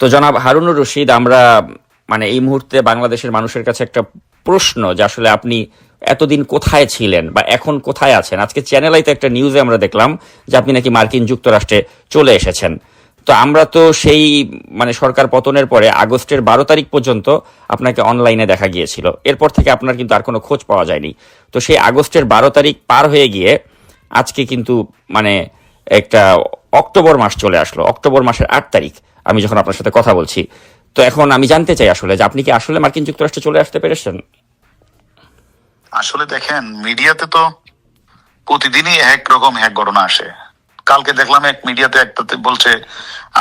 তো জনাব হারুনুর রশিদ, আমরা মানে এই মুহূর্তে বাংলাদেশের মানুষের কাছে একটা প্রশ্ন যে আসলে আপনি এতদিন কোথায় ছিলেন বা এখন কোথায় আছেন? আজকে চ্যানেল আইতে একটা নিউজে আমরা দেখলাম যে আপনি নাকি মার্কিন যুক্তরাষ্ট্রে চলে এসেছেন। তো আমরা তো সেই মানে সরকার পতনের পরে আগস্টের বারো তারিখ পর্যন্ত আপনাকে অনলাইনে দেখা গিয়েছিল। এরপর থেকে আপনার কিন্তু আর কোনো খোঁজ পাওয়া যায়নি। তো সেই আগস্টের বারো তারিখ পার হয়ে গিয়ে আজকে কিন্তু মানে একটা অক্টোবর মাস চলে আসলো। অক্টোবর মাসের আট তারিখ আমি যখন আপনার সাথে কথা বলছি। তো এখন আমি জানতে চাই আসলে যে আপনি কি আসলে মার্কিন যুক্তরাষ্ট্রে চলে আসতে পেরেছেন? আসলে দেখেন, মিডিয়াতে তো প্রতিদিনই এক রকম এক ঘটনা আসে। কালকে দেখলাম এক মিডিয়াতে একটাতে বলছে,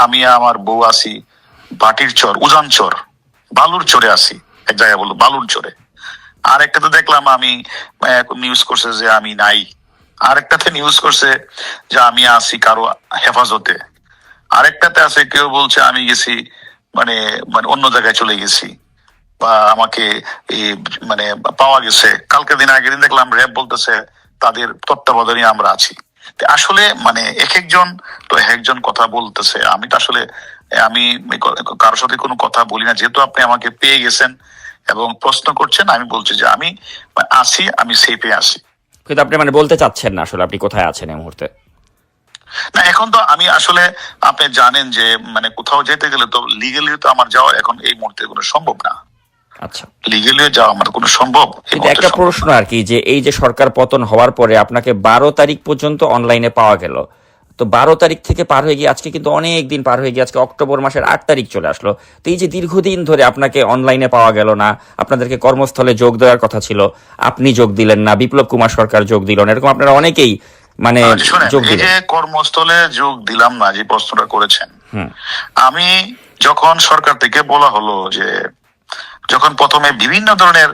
আমি আমার বউ আসি বাটির চর, উজান চর, বালুর চরে আসি এক জায়গায় বলল, বালুর চরে। আর একটাতে দেখলাম আমি নিউজ করছে যে আমি নাই। আরেকটাতে নিউজ করছে যে আমি আসি কারও হেফাজতে। আরেকটাতে আছে, কেউ বলছে আমি গেছি মানে মানে অন্য জায়গায় চলে গেছি। বা আমাকে মানে পাওয়া গেছে। কালকে দিন আগের দিন দেখলাম র্যাব বলতেছে, তাদের তত্ত্বাবধানে আমরা আছি। আসলে মানে এক একজন তো এক একজন কথা বলতেছে। আমি তো আসলে, আমি কারোর সাথে কোনো কথা বলি না। যেহেতু আপনি আমাকে পেয়ে গেছেন এবং প্রশ্ন করছেন, আমি বলছি যে আমি আছি, আমি সেফে আছি। কিন্তু আপনি মানে বলতে চাচ্ছেন না আসলে আপনি কোথায় আছেন এই মুহূর্তে? না এখন তো আমি আসলে আপনি জানেন যে মানে কোথাও যেতে গেলে তো লিগেলি তো আমার যাওয়া এখন এই মুহূর্তে কোনো সম্ভব না। আচ্ছা। লিগেলিও যাওয়া আমার কোনো সম্ভব এটা একটা প্রশ্ন আর কি যে এই যে সরকার পতন হওয়ার পরে আপনাকে বারো তারিখ পর্যন্ত অনলাইনে পাওয়া গেল। তো বারো তারিখ থেকে পার হয়ে গিয়ে আজকে কিন্তু অনেক দিন পার হয়ে গিয়ে আজকে অক্টোবর মাসের আট তারিখ চলে আসলো তো এই যে দীর্ঘদিন ধরে আপনাকে অনলাইনে পাওয়া গেল না আপনাদেরকে কর্মস্থলে যোগ দেওয়ার কথা ছিল আপনি যোগ দিলেন না বিপ্লব কুমার সরকার যোগ দিল না এরকম আপনারা অনেকেই মানে আচ্ছা, যোগ দিলেন কর্মস্থলে যোগ দিলাম না যে প্রশ্নটা করেছেন হুম। আমি যখন সরকার থেকে বলা হলো যে যখন প্রথমে বিভিন্ন ধরনের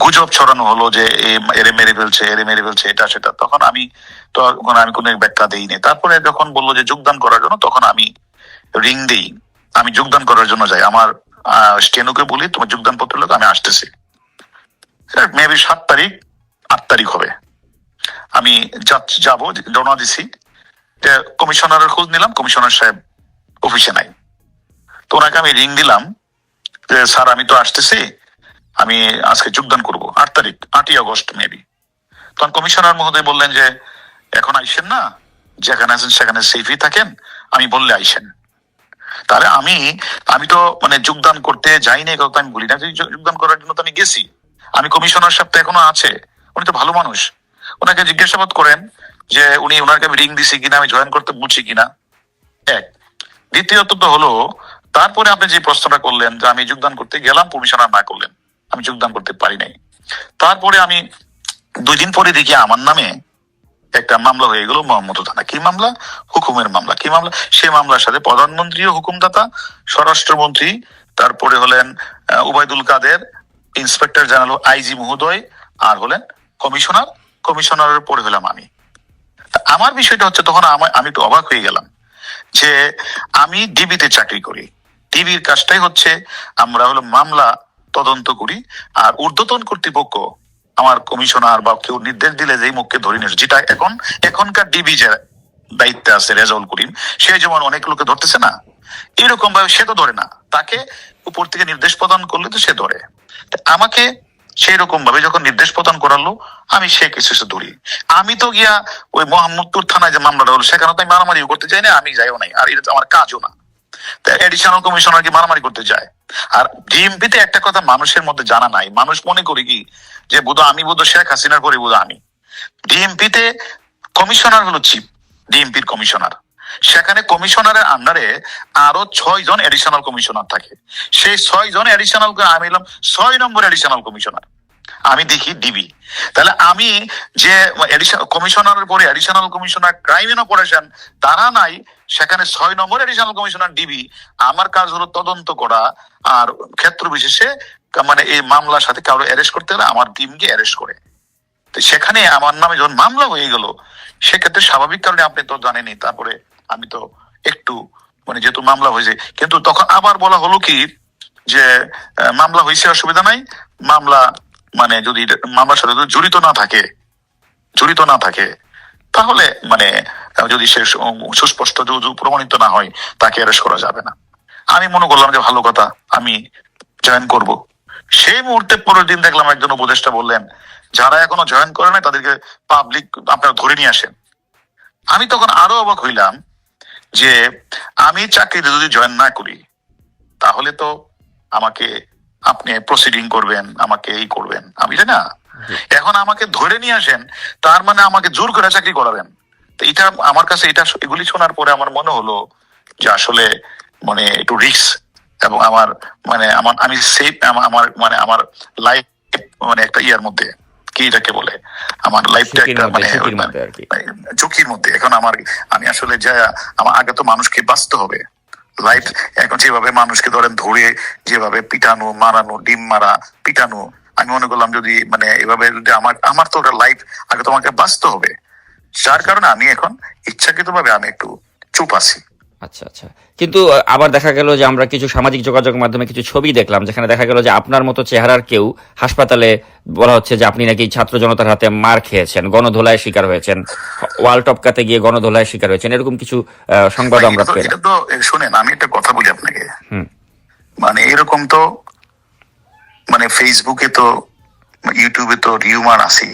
গুজব ছড়ানো হলো যে এরে মেরে ফেলছে, এরে মেরে ফেলছে, এটা, সেটা, তখন আমি তখন আমি কোনো ব্যাখ্যা দিইনি। তারপরে যখন বলল যে যোগদান করার জন্য, তখন আমি রিং দেই। আমি যোগদান করার জন্য যাই। আমার স্টেনুকে বলি, তোমার যোগদান পত্র লোক, আমি আসতেছি। মেবি সাত তারিখ, আট তারিখ হবে। আমি যাব, রওনা দিছি। কমিশনারের খোঁজ নিলাম, কমিশনার সাহেব অফিসে নাই। তো ওনাকে আমি রিং দিলাম। স্যার, আমি তো আসতেছি। আমি আজকে যোগদান করব। আট তারিখ, আটই আগস্ট মেবি তখন কমিশনার মহোদয় বললেন যে, এখন আইসেন না? যেখানে আছেন, সেখানে সেফই থাকেন। আমি বললে আইসেন। তাহলে আমি আমি তো মানে যোগদান করতে যাইনি, এই কথা আমি বলি না। যোগদান করার জন্য তো আমি গেছি। আমি কমিশনার সাহেব তো এখনও আছে। উনি তো ভালো মানুষ। ওনাকে জিজ্ঞাসাবাদ করেন যে, উনি ওনাকে আমি রিং দিছি কিনা? আমি জয়েন করতে বলছি কিনা? এক। দ্বিতীয়ত তো হলো তারপরে আপনি যে প্রশ্নটা করলেন যে আমি যোগদান করতে গেলাম কমিশনার না করলেন আমি যোগদান করতে পারি নাই। তারপরে আমি দুই দিন পরে দেখি আমার নামে একটা মামলা হয়ে গেল মোহাম্মদ থানা। কি মামলা? হুকুমের মামলা। কি মামলা? সেই মামলার সাথে প্রধানমন্ত্রীও হুকুমদাতা স্বরাষ্ট্রমন্ত্রী তারপরে হলেন আহ, Obaidul Quader inspector general IG মহোদয় আর হলেন কমিশনার। কমিশনারের পরে হলাম আমি। আমার বিষয়টা হচ্ছে তখন আমি একটু অবাক হয়ে গেলাম যে আমি ডিবিতে চাকরি করি। ডিবির কাজটাই হচ্ছে আমরা হলো মামলা তদন্ত করি আর ঊর্ধ্বতন কর্তৃপক্ষ, আমার কমিশনার বা কেউ নির্দেশ দিলে যেই মুখকে ধরে নিয়ে যেটা এখন, এখনকার ডিবি যে দায়িত্বে আছে রেজাউল করিম, সে যেমন অনেক লোকে ধরতেছে না এরকম ভাবে সে তো ধরে না। তাকে উপর থেকে নির্দেশ প্রদান করলে তো সে ধরে। আমাকে সেই রকম ভাবে যখন নির্দেশ প্রদান করালো, আমি সে কিছু ধরি। আমি তো গিয়া ওই মোহাম্মদপুর থানায় যে মামলাটা হলো, সেখানে তো আমি মারামারি করতে চাই না, আমি যাইও নাই, আর এটা আমার কাজও না। এডিশনাল কমিশনার কি মারামারি করতে যায়? আর ডিএমপিতে একটা কথা মানুষের মধ্যে জানা নাই। মানুষ মনে করি কি যে, বুধ আমি, বুধ শেখ হাসিনার করি, বুধ আমি। ডিএমপিতে কমিশনার হলো চিফ ডিএমপির কমিশনার সেখানে কমিশনারের আন্ডারে আরও ছয় জন এডিশনাল কমিশনার থাকে। সেই ছয় জন এডিশনাল আমি হলাম ছয় নম্বর এডিশনাল কমিশনার আমি দেখি ডিবি তাহলে আমি যে কমিশনারের পরে এডিশনাল কমিশনার ক্রাইম অপারেশন তারা নাই সেখানে ছয় নম্বর এডিশনাল কমিশনার ডিবি আমার কাজ হলো তদন্ত করা আর ক্ষেত্র বিশেষে মানে এই মামলার সাথে কারও অ্যারেস্ট করতে হলে আমার টিমকে অ্যারেস্ট করে। তো সেখানে আমার নামে যখন মামলা হয়ে গেল, সেক্ষেত্রে স্বাভাবিক কারণে আপনি তো জানেনই, তারপরে আমি তো একটু মানে যেহেতু মামলা হয়েছে, কিন্তু তখন আবার বলা হলো কি যে মামলা হয়েছে, অসুবিধা নাই, মামলা মানে যদি মামলার সাথে জড়িত না থাকে, জড়িত না থাকে তাহলে মানে যদি সে সুস্পষ্ট যদি প্রমাণিত না হয়, তাকে অ্যারেস্ট করা যাবে না। আমি মনে করলাম যে ভালো কথা, আমি জয়েন করব। সেই মুহূর্তে পরের দিন দেখলাম একজন উপদেষ্টা বললেন, যারা এখনও জয়েন করে নাই, তাদেরকে পাবলিক আপনারা ধরে নিয়ে আসেন। আমি তখন আরও অবাক হইলাম যে, আমি চাকরিতে যদি জয়েন না করি, তাহলে তো আমাকে আপনি প্রসিডিং করবেন, আমাকে এই করবেন। আমি না এখন আমাকে ধরে নিয়ে আসেন তার মানে আমাকে জোর করে চাকরি করাবেন। তো এটা আমার কাছে এটা এগুলি শোনার পরে আমার মনে হলো যে আসলে মানে একটু রিস্ক এবং আমার মানে আমার আমি সেফ আমার মানে আমার লাইফ মানে একটা ইয়ার মধ্যে কি এটাকে বলে? আমার লাইফটা একটা মানে কি। ঝুঁকির মধ্যে। এখন আমার আমি আসলে যা আমার আগে তো মানুষকে বাঁচতে হবে। লাইফ এখন যেভাবে মানুষকে ধরেন ধরে যেভাবে পিটানো মারানো ডিম মারা পিটানো আমি মনে করলাম যদি মানে এভাবে যদি আমার আমার তো ওটা লাইফ আগে তোমাকে বাঁচতে হবে। যার কারণে আমি এখন ইচ্ছাকৃত ভাবে আমি একটু চুপ আছি। আচ্ছা আচ্ছা। কিন্তু আবার দেখা গেল যে আমরা কিছু সামাজিক যোগাযোগ মাধ্যমে কিছু ছবি দেখলাম যেখানে দেখা গেল যে আপনার মতো চেহারার কেউ হাসপাতালে বলা হচ্ছে যে আপনি নাকি ছাত্র জনতার হাতে মার খেয়েছেন গণধোলায় শিকার হয়েছেন ওয়াল টপকাতে গিয়ে গণধোলায় শিকার হয়েছেন এরকম কিছু সংবাদ আমরা এটা তো- পেলাম। এটা তো শুনেন আমি একটা কথা বলি আপনাকে। হুম। মানে এরকম তো মানে ফেসবুকে তো ইউটিউবে তো রিউমার আছে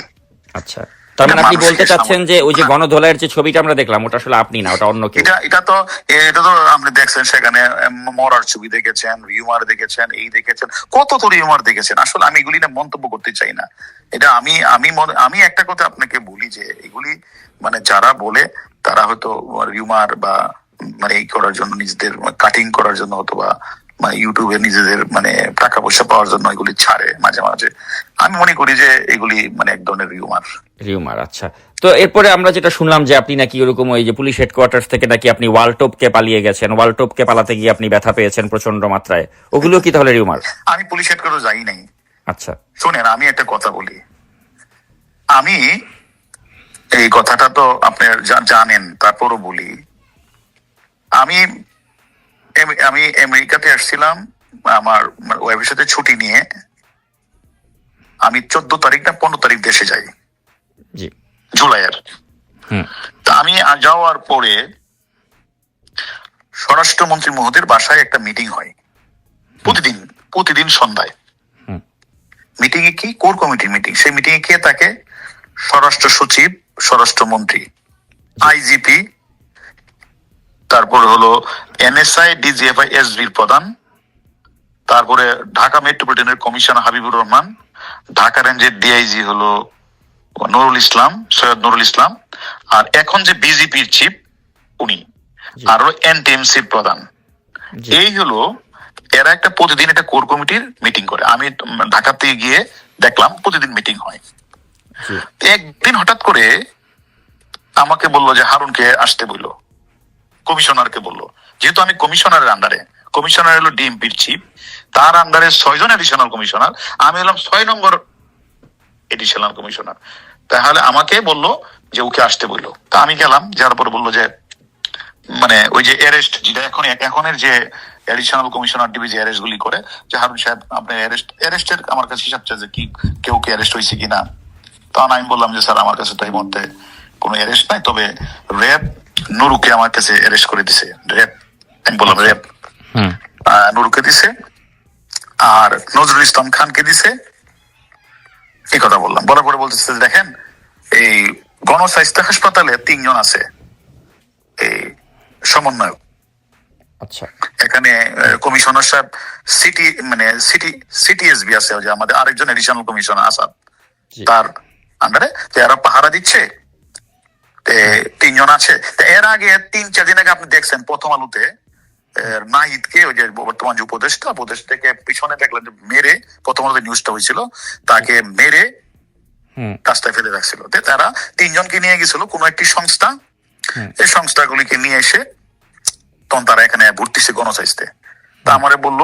আচ্ছা। তার মানে আপনি বলতে চাচ্ছেন যে ওই যে গণধোলাইয়ের যে ছবিটা আমরা দেখলাম ওটা আসলে আপনি না ওটা অন্য কেউ। এটা এটা তো এটা তো আপনি দেখছেন সেখানে মরার ছবি দেখেছেন রিউমার দেখেছেন এই দেখেছেন কত তো রিউমার দেখেছেন। আসলে আমি এগুলি না মন্তব্য করতে চাই না। এটা আমি আমি আমি একটা কথা আপনাকে বলি যে এগুলি মানে যারা বলে তারা হয়তো রিউমার বা মানে এই করার জন্য নিজেদের কাটিং করার জন্য অথবা মানে ইউটিউবে নিজেদের মানে টাকা পয়সা পাওয়ার জন্য এগুলি ছাড়ে মাঝে মাঝে। আমি মনে করি যে এগুলি মানে এক ধরনের রিউমার। রিউমার আচ্ছা। তো এরপরে আমরা যেটা শুনলাম যে আপনি নাকি ওরকম ওই যে পুলিশ হেডকোয়ার্টার থেকে নাকি আপনি ওয়ালটপকে পালিয়ে গেছেন ওয়ালটপকে পালাতে গিয়ে আপনি ব্যথা পেয়েছেন প্রচণ্ড মাত্রায়। ওগুলো কি তাহলে রিউমার? আমি পুলিশ হেড করে যাই নাই। আচ্ছা। শোনেন আমি একটা কথা বলি। আমি এই কথাটা তো আপনি জানেন তারপরও বলি। আমি আমি আমেরিকাতে আসছিলাম আমার ওয়াইফের সাথে ছুটি নিয়ে। আমি চোদ্দ তারিখ না পনেরো তারিখ দেশে যাই। জুলাইয়ের তা আমি যাওয়ার পরে স্বরাষ্ট্রমন্ত্রী মহোদয়ের বাসায় একটা মিটিং হয়। প্রতিদিন প্রতিদিন সন্ধ্যায়। মিটিং এ কি? কোর কমিটির মিটিং? সেই মিটিং এ কে তাকে স্বরাষ্ট্র সচিব স্বরাষ্ট্রমন্ত্রী। আইজিপি তারপরে হলো এনএসআই ডিজিএফআই এসবির প্রধান। তারপরে ঢাকা মেট্রোপলিটনের কমিশনার হাবিবুর রহমান। ঢাকা রেঞ্জের ডিআইজি হলো নুরুল ইসলাম সৈয়দ নুরুল ইসলাম। আর এখন যে বিজেপির চিফ উনি। আর হলো এনটিএমসির প্রধান। এই হলো এরা একটা প্রতিদিন একটা কোর কমিটির মিটিং করে। আমি ঢাকাতে গিয়ে দেখলাম প্রতিদিন মিটিং হয়। একদিন হঠাৎ করে আমাকে বলল যে হারুনকে আসতে বলল। কমিশনারকে বলল, যেহেতু আমি কমিশনারের আন্ডারে কমিশনার হলো ডিএমপির চিফ তার আন্ডারে ছয়জন এডিশনাল কমিশনার আমি হলাম ছয় নম্বর এডিশনাল কমিশনার তাহলে আমাকে বলল যে ওকে আসতে বলল। তা আমি গেলাম যার পরে বলল যে মানে ওই যে অ্যারেস্ট যেটা এখন এখনের যে এডিশনাল কমিশনার ডিবিজি অ্যারেস্ট গুলি করে, যে হারুন সাহেব আপনার অ্যারেস্ট অ্যারেস্টের আমার কাছে হিসাব চাই যে কি, কেউ কি অ্যারেস্ট হয়েছে কিনা। তখন আমি বললাম যে, স্যার, আমার কাছে তো এই মুহূর্তে কোনো অ্যারেস্ট নাই, তবে র্যাব নুরুকে আমার কাছে অ্যারেস্ট করে দিছে। র্যাব আমি বললাম র্যাব নুরুকে দিছে। আর নজরুল ইসলাম খানকে দিছে। এই কথা বললাম। বলার পরে বলতেছে দেখেন এই গণস্বাস্থ্য হাসপাতালে তিনজন আছে। এই সমন্বয়ক। আচ্ছা। এখানে কমিশনার সাহেব সিটি মানে সিটি সিটিএসবি আছে যে আমাদের আরেকজন এডিশনাল কমিশনার আসাদ। তার আন্ডারে এরা পাহারা দিচ্ছে তিনজন আছে। এর আগে তিন চার দিন আগে আপনি দেখছেন প্রথম আলুতে নাহিদকে ওই যে বর্তমান যে উপদেষ্টা উপদেশ থেকে পিছনে দেখলেন যে মেরে প্রথম আলুতে নিউজটা হয়েছিল তাকে মেরে রাস্তায় ফেলে রাখছিল। তারা তিনজনকে নিয়ে গেছিল কোনো একটি সংস্থা। এই সংস্থাগুলিকে নিয়ে এসে তখন তারা এখানে ভর্তিছে গণস্বাস্থ্যে। তা আমারে বলল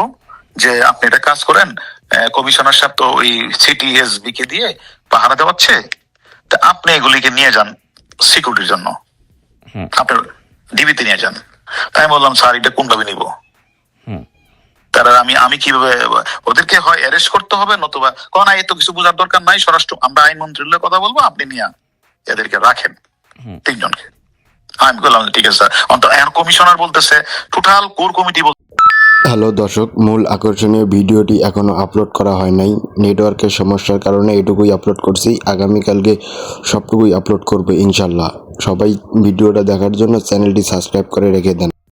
যে আপনি এটা কাজ করেন কমিশনার সাহেব তো ওই সিটিএসবি কে দিয়ে পাহারা দেওয়াচ্ছে। তা আপনি এগুলিকে নিয়ে যান। সিকিউরিটির জন্য। হুম। আপনি ডিবিতে নিয়ে যান। তাই আমি বললাম স্যার এটা কোনভাবে নিব? তারা আমি আমি কীভাবে ওদেরকে হয় অ্যারেস্ট করতে হবে নতুবা কোন এত কিছু বোঝার দরকার নাই স্বরাষ্ট্র আমরা আইনমন্ত্রীর কথা বলব আপনি নিয়ে এদেরকে রাখেন তিনজনকে। আমি বললাম ঠিক আছে স্যার। অন্ত এখন কমিশনার বলতেছে টোটাল কোর কমিটি হ্যালো দর্শক, মূল আকর্ষণীয় ভিডিওটি এখনও আপলোড করা হয় নাই। নেটওয়ার্কের সমস্যার কারণে এটুকুই আপলোড করছি। আগামীকালকে সবটুকুই আপলোড করব ইনশাল্লাহ। সবাই ভিডিওটা দেখার জন্য চ্যানেলটি সাবস্ক্রাইব করে রেখে দেন।